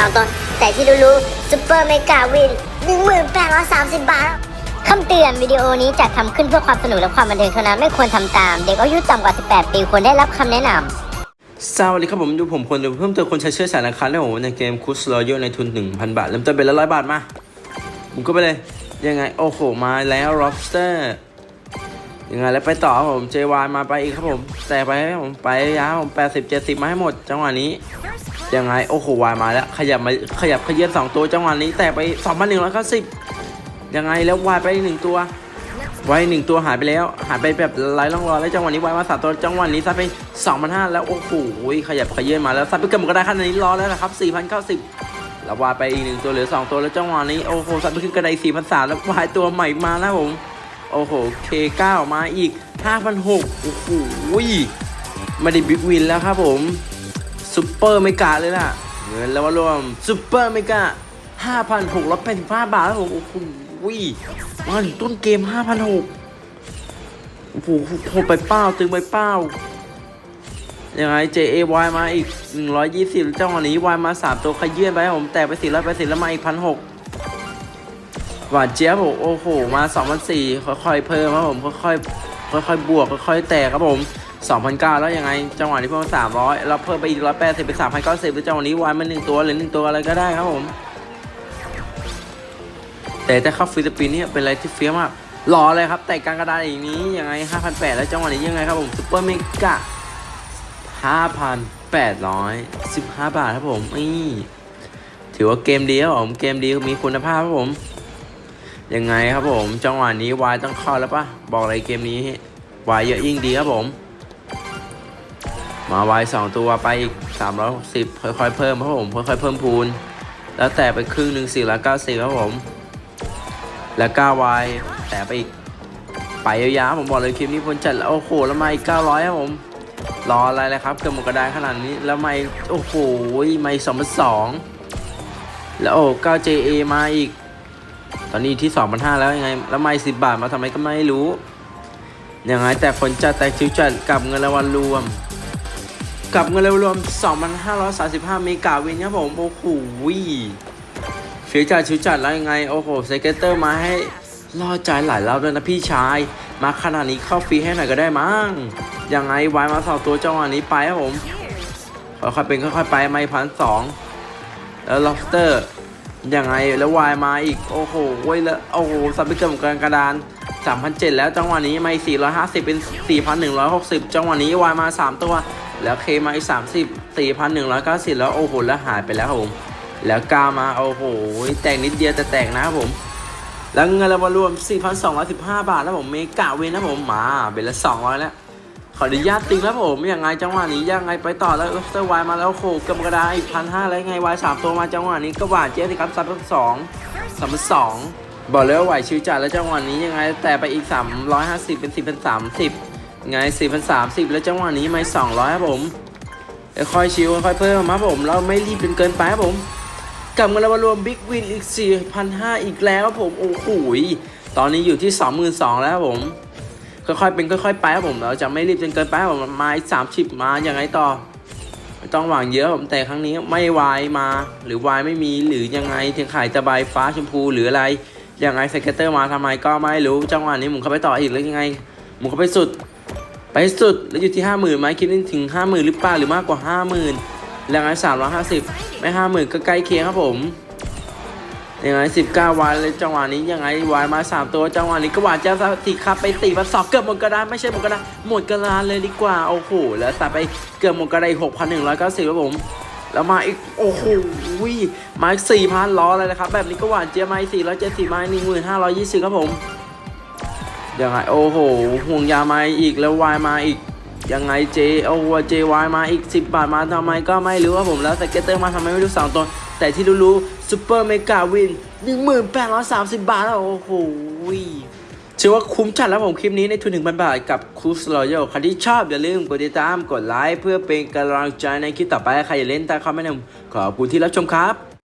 สองตัว แต่ที่รู้ๆซูเปอร์เมกาวิน 1830 บาทคำเตือนวิดีโอนี้จัดทำขึ้นเพื่อความสนุกและความบันเทิงเท่านั้นไม่ควรทำตาม เด็กอายุต่ำกว่า 18 ปีควรได้รับคำแนะนำสวัสดีครับผมดูผมคนดูเพิ่มเติมคนใช้เชื้อสายนะครับแล้วผมในเกมคุสรอยในทุน 1,000 บาท เริ่มต้นเป็นละร้อยบาทมาผมก็ไปเลย ยังไง โอ้โห มาแล้ว lobster ยังไงแล้วไปต่อครับผม JY มาไปอีกครับผม แต่ไปผมไปยาวผม80 70มาให้หมด จังหวะนี้ ยังไง โอ้โหวายมาแล้ว ขยับมาขยับขยื่นสองตัวจังหวะนี้แต่ไป2,190ยังไงแล้ววายไปหนึ่งตัวไว้หนึ่งตัวหายไปแล้วหายไปแบบไร้ร่องรอยแล้วจังหวะนี้ไว้มาสามตัวจังหวะนี้ซัดไปสองพันห้าแล้วโอ้โหขยับขยื่นมาแล้วซัดไปเกือบหมดกระดขนาดนี้รอแล้วนะครับสี่พันเก้าสิบแล้ววายไปอีกหนึ่งตัวเหลือสองตัวแล้วจังหวะนี้โอ้โหซัดไปขึ้นกระไดสี่พันสามแล้ววายตัวใหม่มาแล้วผมโอ้โหเคเก้ามาอีกห้าพันหกโอ้โหไม่ได้บิ๊กวินแล้วครับผม ซุปเปอร์เมกาเลยล่ะ เงินแล้วว่ารวมซุปเปอร์เมกาห้าพันหกร้อยแปดสิบห้าบาทแล้วผมโอ้โหมาถึงต้นเกม 5,600โอ้โหโหไปเป้าตึงไปเป้ายังไง JAY มาอีก 120เจ้าหวะนี้ Y มา 3 ตัวขยื่นไปผม แตกไป400ไป4แล้วมาอีก1,600หวานเจี๊ยบโอ้โห มา2,400ค่อยๆ เพิ่มครับผม ค่อยๆ ค่อยๆ บวก ค่อยๆ แตกครับผม 2,900 แล้วยังไง จังหวะนี้เพิ่มมา300 เราเพิ่มไปอีก 180 เป็น 3,090แล้วจังหวะนี้ Y มา1ตัวหรือ1ตัวอะไรก็ได้ครับผม แต่ถ้าเข้าฟิลิปปินส์เนี่ยเป็นอะไรที่เฟี้ยวมากรอเลยครับแต่กางกระดานอย่างนี้ยังไง 5,800 แล้วจังหวะนี้ยังไงครับผมซุปเปอร์เมกะ5,815 บาทครับผมนี่ถือว่าเกมดีครับผม เกมดีมีคุณภาพครับผม ยังไงครับผม จังหวะนี้วายต้องเข้าแล้วปะบอกเลยเกมนี้วายเยอะยิ่งดีครับผม มาไวายสองตัวไปอีก 360 ค่อยๆเพิ่มครับผมค่อยๆเพิ่มพูน แล้วแต่ไปครึ่งหนึ่ง490ครับผม แล้ว9วายแต่ไปอีกไปยาวๆผมบอกเลยคลิปนี้พ้นจัดแล้วโอ้โหแล้วมาอีก900ครับผมรออะไรเลยครับเกือบหมดกระดานขนาดนี้แล้วไม่โอ้โหไม่สองพันสองแล้วโอ้ 9JA มาอีก ตอนนี้ที่2,500แล้วยังไง แล้วไม่10บบาทมาทำไมก็ไม่รู้ยังไงแต่ผลจัดแต่ชิวจัดกับเงินรางวัลรวม กับเงินรางวัลรวม 2,535เมกาวินครับผม โอ้โหฟิวจัดชิวจัดแล้วยังไง โอ้โหเซกเตอร์มาให้ล่อใจหลายรอบด้วยนะพี่ชาย มาขนาดนี้เข้าฟรีให้หน่อยก็ได้มั้ง ยังไงวายมาสองตัวจังหวะนี้ไปครับผมค่อยๆเป็นค่อยๆไปไม่พันสองแล้วล็อบสเตอร์ยังไงแล้ววายมาอีก โอ้โหเว้ยแล้วโอ้โหซับไปเกินกลางกระดาน3,007 แล้วจังหวะนี้ไม่450 เป็น 4,160 จังหวะนี้วายมา 3 ตัว แล้วเคมาอีก30 4,190แล้วโอ้โหแล้วหายไปแล้วครับผม แล้วกามาโอ้โหแตกนิดเดียวแต่แตกนะครับผม แล้วเงินรางวัลรวม 4,215 บาทแล้วผมเมกะเวนนะผมมาเป็นละ200แล้วขออนุญาตติงแล้วผมยังไงจังหวะนี้ยังไงไปต่อแล้วลอสเตอร์วายมาแล้วโอ้โหกำกระดาอีกพันห้าแล้วไงวายสามตัวมาจังหวะนี้ก็หวานเจ๊สิครับซับสองสามสองบอกเลยว่าไหวชิวจัดแล้วจังหวะนี้ยังไงแต่ไปอีก 350 เป็น4,030 ไง4,030 แล้วจังหวะนี้ไม่200ครับผมค่อยชิวค่อยเพิ่มมาครับผม เราไม่รีบจนเกินไปครับผมกลับเงินรางวัลรวมบิ๊กวินอีก 4,500 อีกแล้วครับผม โอ้โหยตอนนี้อยู่ที่ 22,000แล้วครับผม ค่อยๆเป็นค่อยๆไปครับผม เราจะไม่รีบจนเกินไปครับผมมาอีก30 มาอย่างไรต่อไม่ต้องหวังเยอะผมแต่ครั้งนี้ไม่วายมา หรือวายไม่มีหรือยังไงเทียงขายตะใบฟ้าชมพูหรืออะไรยังไงสเกตเตอร์มาทำไมก็ไม่รู้จังหวะนี้หมุนเข้าไปต่ออีกแล้วยังไงหมุนเข้าไปสุด ไปสุดแล้วอยู่ที่ 50,000ไหมคิดถึง 50,000 หรือเปล่าหรือมากกว่า 50,000แล้วไง350ไม่50,000ก็ใกล้เคียงครับผมยังไง19วันเลยจังหวะนี้ยังไงวายมา3ตัวจังหวะนี้ก็หวานเจ้าสักทีครับไปตีมาสอบเกือบหมดกระดานไม่ใช่หมดกระดานหมดกระดานเลยดีกว่าโอ้โหแล้วตัดไปเกือบหมดกระดาน6,190ครับผมแล้วมาอีกโอ้โหมาอีก4,000ล้อเลยนะครับแบบนี้ก็หวานเจี๊ยบมาอีก470มา1,520ครับผม ยังไงโอ้โหห่วงยามาอีกแล้ววายมาอีกยังไงเจโอ้เจวายมาอีก 10 บาทมาทำไมก็ไม่รู้ครับผมแล้วสเก็ตเตอร์มาทำไมไม่รู้สองตัวแต่ที่รู้ๆซูเปอร์เมกาวิน 1830 บาทแล้วโอ้โหถือว่าคุ้มจัดแล้วผมคลิปนี้ในทุน1,000บาทกับคูสรอยใครที่ชอบอย่าลืมกดติดตามกดไลค์เพื่อเป็นกำลังใจในคลิปต่อไปใครอยากเล่นตามคอมเมนต์ขอบคุณที่รับชมครับ